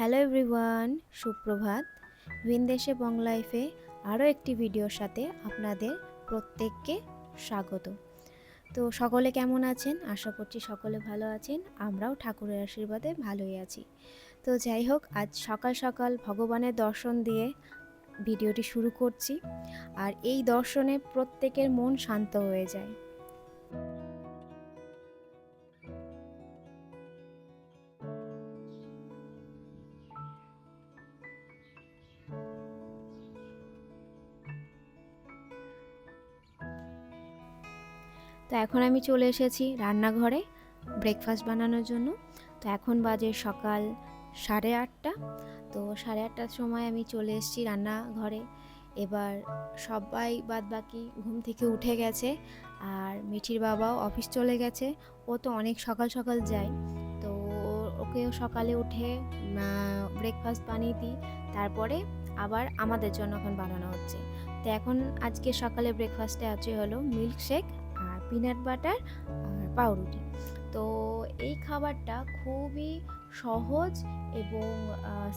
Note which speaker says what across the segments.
Speaker 1: Hello everyone সুপ্রভাত। ভিনদেশে বং লাইফে আরও একটি ভিডিওর সাথে আপনাদের প্রত্যেককে স্বাগত। তো সকলে কেমন আছেন? আশা করছি সকলে ভালো আছেন। আমরাও ঠাকুরের আশীর্বাদে ভালোই আছি। তো যাই হোক, আজ সকাল সকাল ভগবানের দর্শন দিয়ে ভিডিওটি শুরু করছি। আর এই দর্শনে প্রত্যেকের মন শান্ত হয়ে যায়। তো এখন আমি চলে এসেছি রান্নাঘরে ব্রেকফাস্ট বানানোর জন্য। তো এখন বাজে সকাল সাড়ে আটটা। তো সাড়ে আটটার সময় আমি চলে এসেছি রান্নাঘরে। এবার সবাই বাদ বাকি ঘুম থেকে উঠে গেছে আর মিঠির বাবাও অফিস চলে গেছে। ও তো অনেক সকাল সকাল যায়। তো ওকেও সকালে উঠে ব্রেকফাস্ট বানিয়ে দিই। তারপরে আবার আমাদের জন্য এখন বানানো হচ্ছে। তো এখন আজকে সকালে ব্রেকফাস্টে আছে হলো মিল্ক শেক আর পিনাট বাটার আর পাউরুটি। তো এই খাবারটা খুবই সহজ এবং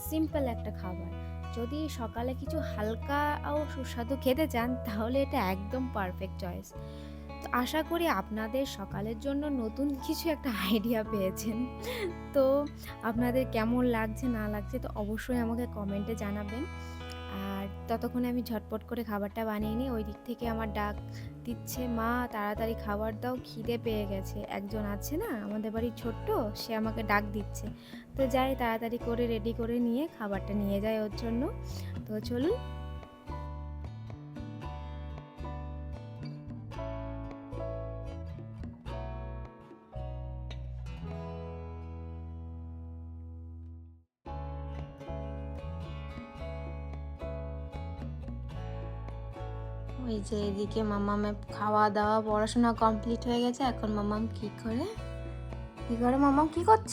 Speaker 1: সিম্পল একটা খাবার। যদি সকালে কিছু হালকা ও সুস্বাদু খেতে চান, তাহলে এটা একদম পারফেক্ট চয়েস তো আশা করি আপনাদের সকালের জন্য নতুন কিছু একটা আইডিয়া পেয়েছেন। তো আপনাদের কেমন লাগছে, না লাগছে, তো অবশ্যই আমাকে কমেন্টে জানাবেন। আর ততক্ষণে আমি ঝটপট করে খাবারটা বানিয়ে নিই। ওই দিক থেকে আমার ডাক দিচ্ছে, মা, তাড়াতাড়ি খাবার দাও, খিদে পেয়ে গেছে। একজন আছে না, আমাদের বাড়ির ছোট্ট, সে আমাকে ডাক দিচ্ছে। তো যাই, তাড়াতাড়ি করে রেডি করে নিয়ে খাবারটা নিয়ে যায় ওর জন্য। তো চলুন ওই যে এদিকে মামামের খাওয়া দাওয়া পড়াশোনা কমপ্লিট হয়ে গেছে। এখন মামাম কি করে? কি করে মামাম? কি করছ?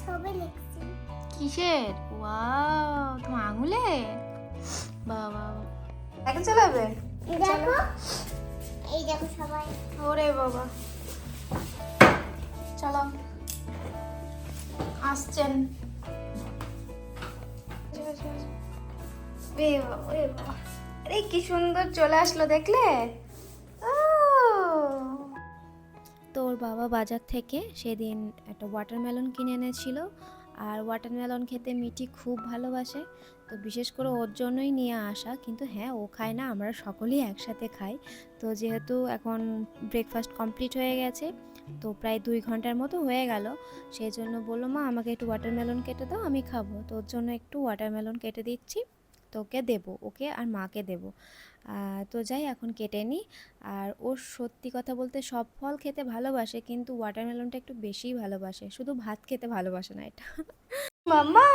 Speaker 2: ছবি লিখছি।
Speaker 1: কিসের? ওয়াও তোমার আঙুলে? বাবা। এখন চালাবে
Speaker 2: দেখো। এই দেখো সবাই।
Speaker 1: ওরে বাবা। চলো। আসছেন। বাবা, এ বাবা। আরে, কি সুন্দর চলে আসলো দেখলে? তোর বাবা বাজার থেকে সেদিন একটা ওয়াটারমেলন কিনে এনেছিল, আর ওয়াটারমেলন খেতে মিটি খুব ভালোবাসে, তো বিশেষ করে ওর জন্যই নিয়ে আসা, কিন্তু হ্যাঁ ও খায় না, আমরা সকলেই একসাথে খাই। তো যেহেতু এখন ব্রেকফাস্ট কমপ্লিট হয়ে গেছে, তো প্রায় দুই ঘণ্টার মতো হয়ে গেল, সেই জন্য বলল, মা, আমাকে একটু ওয়াটারমেলন কেটে দাও, আমি খাব। তো ওর জন্য একটু ওয়াটারমেলন কেটে দিচ্ছি। তো ওকে দেবো, ওকে আর মাকে দেবো। তো যাই, এখন কেটে নিই। আর ও সত্যি কথা বলতে সব ফল খেতে ভালোবাসে, কিন্তু ওয়াটারমেলনটা একটু বেশিই ভালোবাসে। শুধু ভাত খেতে ভালোবাসে না এটা। মাম্মা,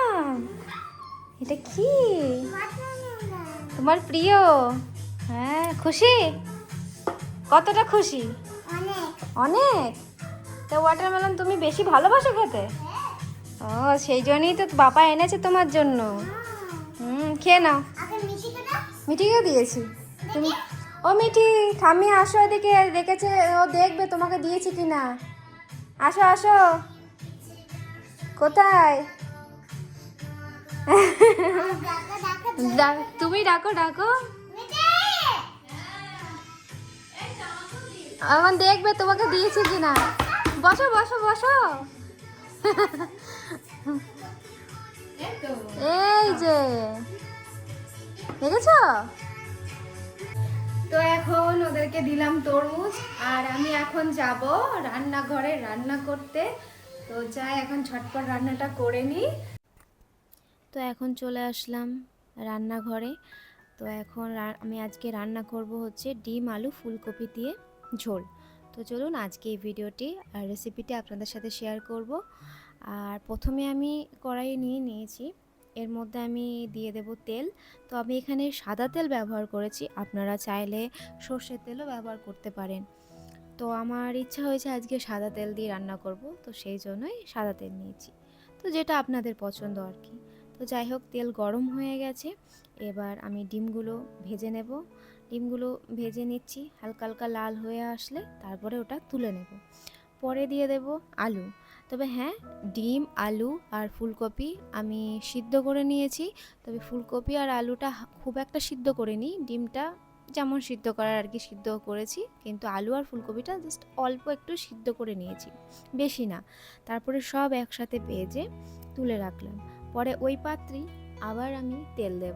Speaker 1: এটা কি? তোমার প্রিয়? হ্যাঁ খুশি? কতটা খুশি?
Speaker 2: অনেক।
Speaker 1: তো ওয়াটারমেলন তুমি বেশি ভালোবাসো খেতে? ও, সেই জন্যই তো বাবা এনেছে তোমার জন্য। খেয়ে নাও।
Speaker 2: আগে মিষ্টি
Speaker 1: দিয়েছি। তুমি ও মিঠি ঠাম্মি আসো এদিকে দেখেছে ও দেখবে তোমাকে দিয়েছি কি না আসো আসো। কোথায়? তুমি ডাকো ডাকো। আমার দেখবে তোমাকে দিয়েছি কি না বসো বসো। বসো এই যে। দেখেছ? তো এখন ওদেরকে দিলাম তরমুজ, আর আমি এখন যাব রান্নাঘরে রান্না করতে। তো যাই, এখন ঝটপট রান্নাটা করে নিই। তো এখন চলে আসলাম রান্নাঘরে। তো এখন আমি আজকে রান্না করব হচ্ছে ডিম, আলু, ফুলকপি দিয়ে ঝোল। তো চলুন আজকে এই ভিডিওটি আর রেসিপিটি আপনাদের সাথে শেয়ার করব। আর প্রথমে আমি কড়াইয়ে নিয়ে নিয়েছি এর মধ্যে আমি দিয়ে দেব তেল। তো আমি এখানে সাদা তেল ব্যবহার করেছি। আপনারা চাইলে সর্ষের তেলও ব্যবহার করতে পারেন। তো আমার ইচ্ছা হয়েছে আজকে সাদা তেল দিয়ে রান্না করব। তো সেই জন্যই সাদা তেল নিয়েছি। তো যেটা আপনাদের পছন্দ আর কি। তো যাই হোক, তেল গরম হয়ে গেছে। এবার আমি ডিমগুলো ভেজে নেব। ডিমগুলো ভেজে নিচ্ছি। হালকা হালকা লাল হয়ে আসলে তারপরে ওটা তুলে নেব। পরে দিয়ে দেব আলু। তবে হ্যাঁ ডিম, আলু আর ফুলকপি আমি সিদ্ধ করে নিয়েছি। তবে ফুলকপি আর আলুটা খুব একটা সিদ্ধ করে নিই ডিমটা যেমন সিদ্ধ করার আর কি সিদ্ধ করেছি। কিন্তু আলু আর ফুলকপিটা জাস্ট অল্প একটু সিদ্ধ করে নিয়েছি। বেশি না। তারপরে সব একসাথে ভেজে তুলে রাখলাম। পরে ওই পাত্রেই আবার আমি তেল দেব।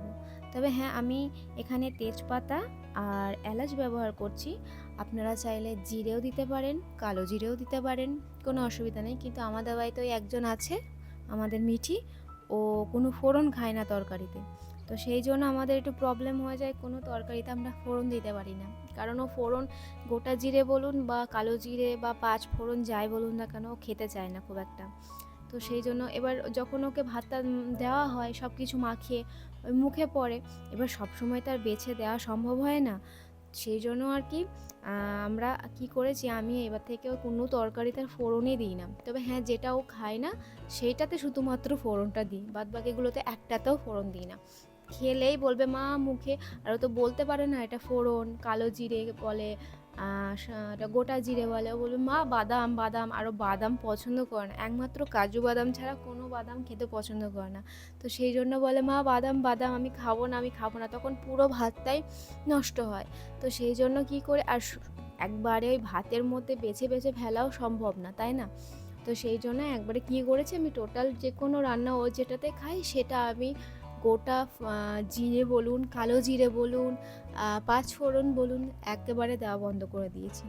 Speaker 1: তবে হ্যাঁ আমি এখানে তেজপাতা আর এলাচ ব্যবহার করছি। আপনারা চাইলে জিরেও দিতে পারেন, কালো জিরেও দিতে পারেন, কোনো অসুবিধা নেই। কিন্তু আমাদের বাড়িতে ওই একজন আছে, আমাদের মিঠি, ও কোনো ফোড়ন খায় না তরকারিতে। তো সেই জন্য আমাদের একটু প্রবলেম হয়ে যায়, কোনো তরকারিতে আমরা ফোড়ন দিতে পারি না। কারণ ও ফোড়ন গোটা জিরে বলুন বা কালো জিরে বা পাঁচ ফোড়ন যাই বলুন না কেন, ও খেতে চায় না খুব একটা। তো সেই জন্য এবার যখন ওকে ভাতটা দেওয়া হয় সব কিছু মাখিয়ে ওই মুখে পড়ে। এবার সব সময় তার বেছে দেওয়া সম্ভব হয় না। সেই জন্য আর কি আমরা কি করেছি, আমি এবার থেকে কোনো তরকারিতে আর ফোড়নই দিই না। তবে হ্যাঁ যেটা ও খায় না, সেইটাতে শুধুমাত্র ফোড়নটা দিই বাদ বাকিগুলোতে একটাতেও ফোড়ন দিই না। খেলেই বলবে, মা, মুখে। আর তো বলতে পারে না, এটা ফোড়ন, কালো জিরে বলে গোটা জিরে বলে বলবে, মা, বাদাম বাদাম। আরও বাদাম পছন্দ করে না। একমাত্র কাজু বাদাম ছাড়া কোনো বাদাম খেতে পছন্দ করে না। তো সেই জন্য বলে, মা, বাদাম বাদাম, আমি খাব না, আমি খাব না। তখন পুরো ভাতটাই নষ্ট হয়। তো সেই জন্য কি করে, আর একবারে ওই ভাতের মধ্যে বেছে বেছে ফেলাও সম্ভব না, তাই না? তো সেই জন্য একবারে কি করেছি, আমি টোটাল যে কোনো রান্না ও যেটাতে খাই, সেটা আমি গোটা জিরে বলুন কালো জিরে বলুন আহ, পাঁচ ফোড়ন বলুন একেবারে দেওয়া বন্ধ করে দিয়েছি।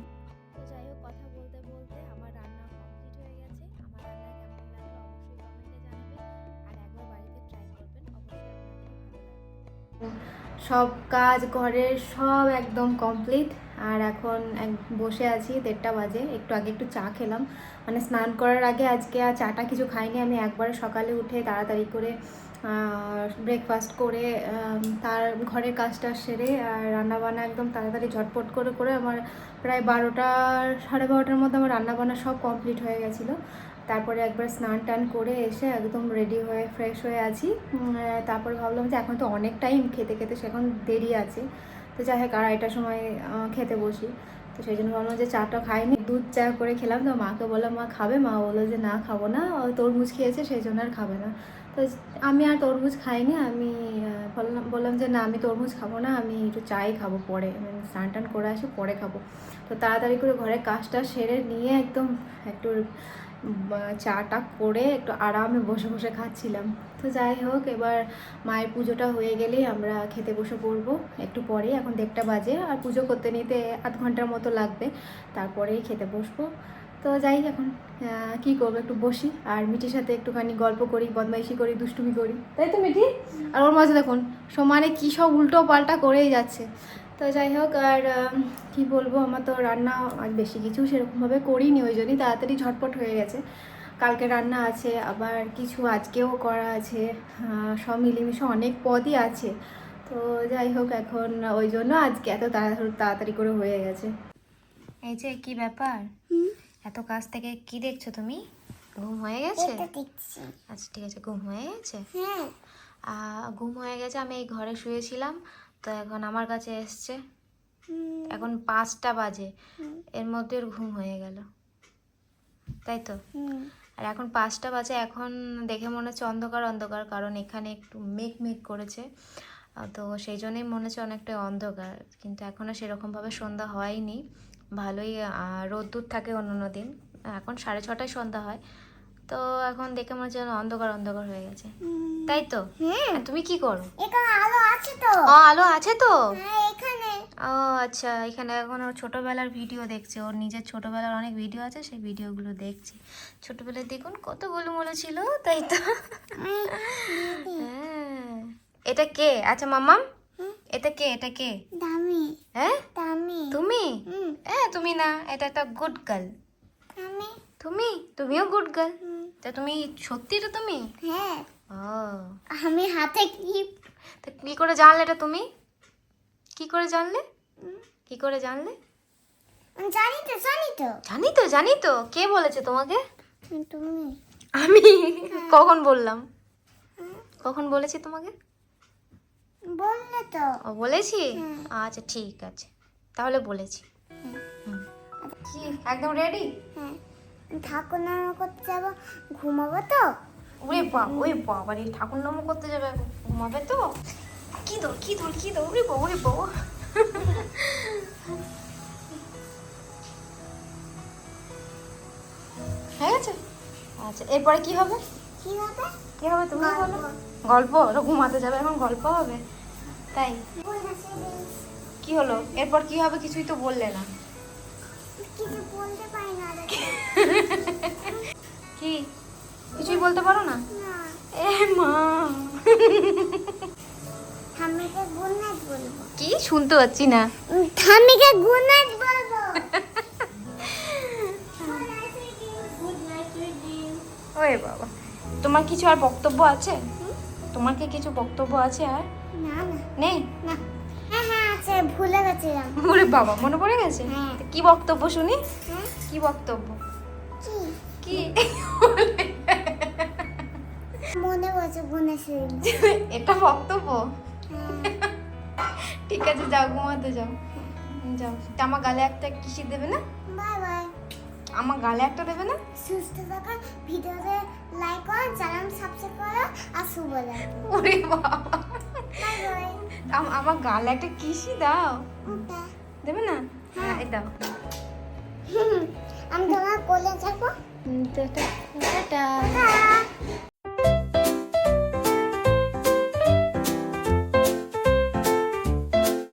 Speaker 1: সব কাজ ঘরের সব একদম কমপ্লিট আর এখন এক- বসে আছি দেড়টা বাজে একটু আগে একটু চা খেলাম। মানে স্নান করার আগে আজকে আর চাটা কিছু খাইনি। আমি একবারে সকালে উঠে তাড়াতাড়ি করে ব্রেকফাস্ট করে তার ঘরের কাজটা সেরে আর রান্নাবান্না একদম তাড়াতাড়ি ঝটপট করে করে আমার প্রায় বারোটা, সাড়ে বারোটার মধ্যে আমার রান্নাবান্না সব কমপ্লিট হয়ে গেছিল। তারপরে একবার স্নান টান করে এসে একদম রেডি হয়ে ফ্রেশ হয়ে আছি। তারপরে ভাবলাম যে এখন তো অনেক টাইম খেতে খেতে সেখন দেরি আছে। তো যাই হোক, আড়াইটার সময় খেতে বসি। তো সেই জন্য বললাম যে চাটা খাইনি। দুধ চা করে খেলাম তো মাকে বললাম, মা খাবে? মা বলল যে, না, খাব না। তরমুজ খেয়েছে, সেই জন্য আর খাবে না। তো আমি আর তরমুজ খাইনি। আমি বললাম বললাম যে, না, আমি তরমুজ খাব না। আমি একটু চাই খাব পরে। মানে স্নান টান করে আসি, পরে খাব। তো তাড়াতাড়ি করে ঘরে কাজটা সেরে নিয়ে একদম একটু চাটা করে একটু আরামে বসে বসে খাচ্ছিলাম। তো যাই হোক, এবার মায়ের পুজোটা হয়ে গেলেই আমরা খেতে বসে পড়ব। একটু পরেই, এখন দেড়টা বাজে, আর পুজো করতে নিতে আধ ঘণ্টার মতো লাগবে। তারপরেই খেতে বসবো। তো যাই এখন কি করব একটু বসি, আর মিটির সাথে একটুখানি গল্প করি, বদমাইশি করি, দুষ্টুমি করি। তাই তো মিটি আর ওর মাঝে দেখুন, সমানে কী সব উল্টো পাল্টা করেই যাচ্ছে। তো যাই হোক আর কি বলব আমার তো রান্না আর বেশি কিছু সেরকমভাবে করিনি ওই জন্যই তাড়াতাড়ি ঝটপট হয়ে গেছে। কালকে রান্না আছে আবার কিছু আজকেও করা আছে সব মিলেমিশে অনেক পদই আছে। তো যাই হোক এখন ওই জন্য আজকে এত তাড়াতাড়ি করে হয়ে গেছে। এই যে কি ব্যাপার? এত কাজ থেকে কি দেখছ তুমি? ঘুম হয়ে গেছে?
Speaker 2: দেখছি।
Speaker 1: আচ্ছা ঠিক আছে ঘুম হয়ে গেছে?
Speaker 2: হ্যাঁ।
Speaker 1: ঘুম হয়ে গেছে আমি এই ঘরে শুয়েছিলাম। তো এখন আমার কাছে এসছে। এখন পাঁচটা বাজে। এর মধ্যে ওর ঘুম হয়ে গেল। তাই তো? আর এখন পাঁচটা বাজে। এখন দেখে মনে হচ্ছে অন্ধকার অন্ধকার। কারণ এখানে একটু মেঘ মেঘ করেছে। তো সেই জন্যই মনে হচ্ছে অনেকটা অন্ধকার। কিন্তু এখনও সেরকমভাবে সন্ধ্যা হয়নি। ভালোই রোদ্দুর থাকে অন্য অন্য দিন। এখন সাড়ে ছটায় সন্ধ্যা হয়। তো এখন দেখে মনে হচ্ছে অন্ধকার অন্ধকার হয়ে গেছে। তাই তো?
Speaker 2: হ্যাঁ।
Speaker 1: তুমি কি করো?
Speaker 2: আলো আছে তো।
Speaker 1: ও আলো আছে তো?
Speaker 2: হ্যাঁ এখানে।
Speaker 1: ও আচ্ছা এখানে এখন ওর ছোটোবেলার ভিডিও দেখছে। ওর নিজের ছোটোবেলার অনেক ভিডিও আছে সেই ভিডিওগুলো দেখছে। ছোটোবেলায় দেখুন কত গোলুমোলো ছিল তাই তো? হ্যাঁ। এটা কে? আচ্ছা মাম্মাম এটা কে? এটা কে?
Speaker 2: দামি।
Speaker 1: হ্যাঁ?
Speaker 2: দামি।
Speaker 1: তুমি? হ্যাঁ তুমি না এটা একটা গুড গার্ল তুমি? তুমিও গুড গার্ল তা তুমি সত্যি তো তুমি?
Speaker 2: হ্যাঁ।
Speaker 1: ও।
Speaker 2: আমি হাতে কি?
Speaker 1: তা কি করে জানলে এটা তুমি? কি করে জানলে? কি করে জানলে?
Speaker 2: জানি তো জানি তো।
Speaker 1: জানি তো জানি তো। কে বলেছে তোমাকে?
Speaker 2: তুমি।
Speaker 1: আমি? কখন বললাম? কখন বলেছি তোমাকে?
Speaker 2: বললে তো।
Speaker 1: ও বলেছি? আচ্ছা ঠিক আছে। তাহলে বলেছি। হুম। কি একদম রেডি
Speaker 2: হ্যাঁ। ঠাকুর নাম করতে যাব ঘুমাবো তো?
Speaker 1: ওরে বাবা ওরে বাবা রে ঠাকুর নাম করতে যাবে ঘুমাবে তো? কি দো কি দো কি দো ওরে বাবা ওরে বাবা। হয়ে গেছে? আচ্ছা এরপরে কি হবে?
Speaker 2: কি হবে?
Speaker 1: কি হবে তুমি বলো।
Speaker 2: গল্প।
Speaker 1: ওরা ঘুমাতে যাবে এখন গল্প হবে। তাই। কি হলো? এরপর কি হবে কিছুই তো বললে না। কি? কিছুই বলতে পারো না? এ মা। কি? শুনতে পাচ্ছি না।
Speaker 2: ঠাম্মিকে গুড নাইট বলব।
Speaker 1: ওরে বাবা। তোমার কিছু আর বক্তব্য আছে? তোমার কি কিছু বক্তব্য আছে আর?
Speaker 2: না না।
Speaker 1: নেই
Speaker 2: না। আছে ভুলে গেছিলাম।
Speaker 1: ওরে বাবা মনে পড়ে গেছে?
Speaker 2: হ্যাঁ।
Speaker 1: কি বক্তব্য শুনি? কি বক্তব্য?
Speaker 2: কি? মনে পড়ছে গুণেশ্বরী
Speaker 1: এটা বক্তব্য?
Speaker 2: হ্যাঁ।
Speaker 1: ঠিক আছে যাও ঘুমাতে যাও। যাও। আমার গালে একটা কিসি দেবে না?
Speaker 2: Bye bye.
Speaker 1: আমার গালে একটা দেবে না?
Speaker 2: সুস্থ থাকুন ভিডিওতে লাইক করো চ্যানেল সাবস্ক্রাইব করো আর শুভ
Speaker 1: ওরে বাবা। আমার গালে একটা কিসি দাও। দেবে না? হ্যাঁ এই দাও।
Speaker 2: আমি তোমার কোলে যাব টাটা